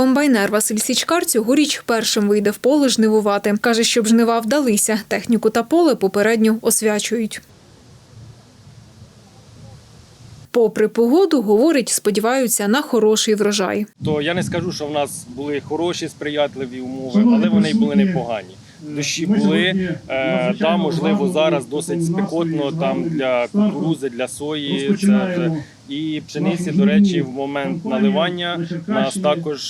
Комбайнер Василь Січкар цьогоріч першим вийде в поле жнивувати. Каже, щоб жнива вдалися, техніку та поле попередньо освячують. Попри погоду, говорить, сподіваються на хороший врожай. то я не скажу, що в нас були хороші сприятливі умови, але вони були непогані. Дощі були, е, да, можливо, зараз досить спекотно там для кукурузи, для сої. Це. І пшениці, до речі, в момент наливання нас також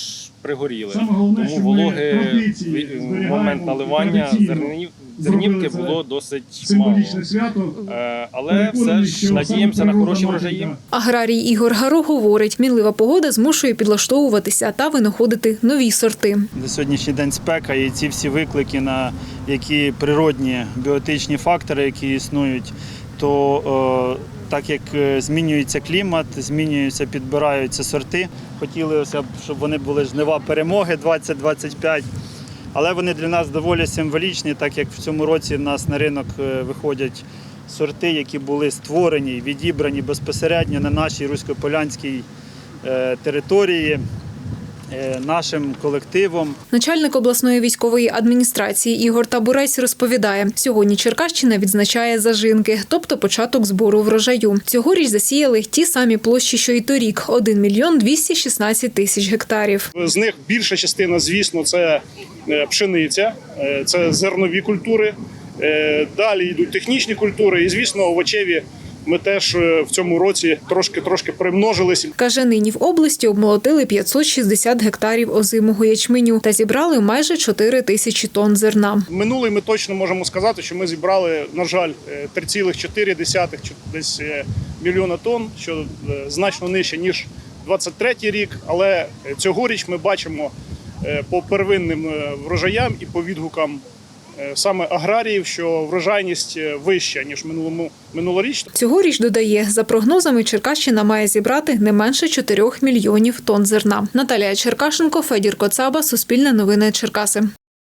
пригоріли. Тому вологи в- момент наливання зернів, зернівки було досить мало. Символічне свято. Е, Але все ж надіємося на хороші врожаї. Аграрій Ігор Гаро говорить, мінлива погода змушує підлаштовуватися та винаходити нові сорти. На сьогоднішній день спека і ці всі виклики на які природні біотичні фактори, які існують, то е, так як е, змінюється клімат, змінюються, підбираються сорти. Хотілося б, щоб вони були жнива перемоги 2025. Але вони для нас доволі символічні, так як в цьому році в нас на ринок е, виходять сорти, які були створені, відібрані безпосередньо на нашій русько-полянській території нашим колективом. Начальник обласної військової адміністрації Ігор Табурець розповідає, сьогодні Черкащина відзначає зажинки, тобто початок збору врожаю. Цьогоріч засіяли ті самі площі, що й торік – 1 мільйон 216 тисяч гектарів. З них більша частина, звісно, це е, пшениця, е, це зернові культури. Е, Далі йдуть технічні культури, і звісно, овочеві. Ми теж е, в цьому році трошки трошки примножились. Каже, нині в області обмолотили 560 гектарів озимого ячменю та зібрали майже 4 тисячі тонн зерна. Минулий ми точно можемо сказати, що ми зібрали, на жаль, е, 3,4 чи десь е, мільйона тонн, що е, значно нижче ніж 23 рік. Але е, цьогоріч ми бачимо е, по первинним е, врожаям і по відгукам е, саме аграріїв, що врожайність е, вища ніж минулому минулоріч. Цьогоріч додає, за прогнозами, Черкащина має зібрати не менше 4 мільйонів тонн зерна. Наталія Черкашенко, Федір Коцаба, Суспільне новини Черкаси.